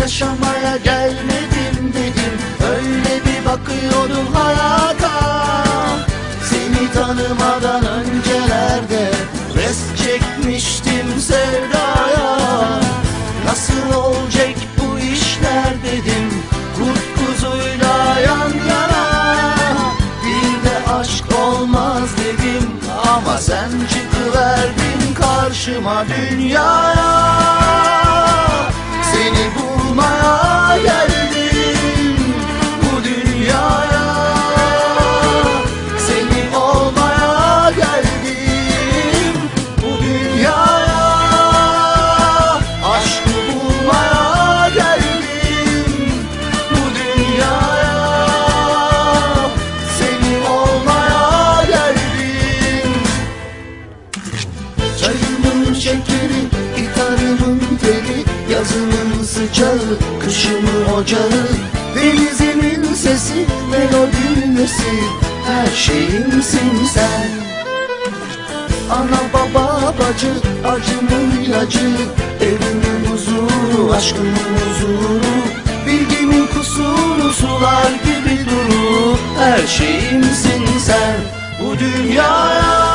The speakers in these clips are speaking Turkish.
yaşamaya gelmedim dedim. Öyle bir bakıyordum hayata. Seni tanımadan öncelerde Rest çekmiştim sevdaya. Nasıl olacak bu işler dedim Kurt kuzuyla yan yana. Bir de aşk olmaz dedim Ama sen çıkıverdin karşıma dünyaya. Seni bu dünyaya. Seni olmaya geldim bu dünyaya. Aşkı bulmaya geldim bu dünyaya. Seni olmaya geldim. Çayımın şekeri, gitarımın teli Yazımın sıcağı, kışımın ocağı. Denizimin sesi, melodinin nesi Her şeyimsin sen. Ana baba bacı, acımın ilacı. Evimin huzuru, aşkımın huzuru. Bilgimin kusuru, sular gibi duru Her şeyimsin sen. Bu dünyaya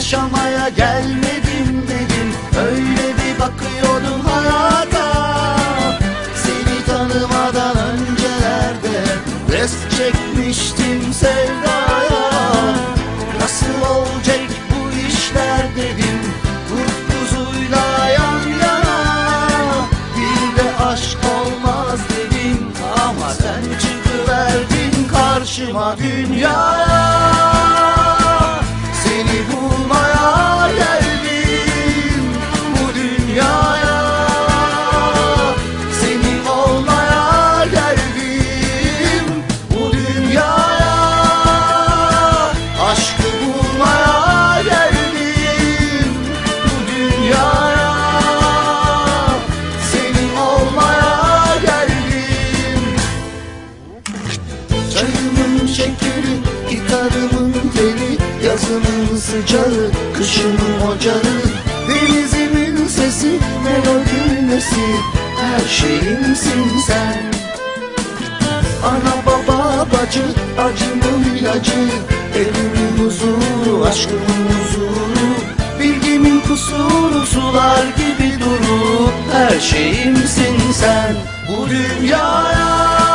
yaşamaya gelmedim dedim. Öyle bir bakıyordum hayata. Seni tanımadan öncelerde Rest çekmiştim sevdaya. Nasıl olacak bu işler dedim Kurt kuzuyla yan yana. Bir de aşk olmaz dedim Ama sen çıkıverdin karşıma dünyaya şekeri, gitarımın teli Yazımın sıcağı, kışımın ocağı. Denizimin sesi, melodimin nesi Her şeyimsin sen. Ana baba bacı, acımın ilacı Evimin huzuru, aşkımın huzuru. Bilgimin kusuru, sular gibi duru Her şeyimsin sen. Bu dünyaya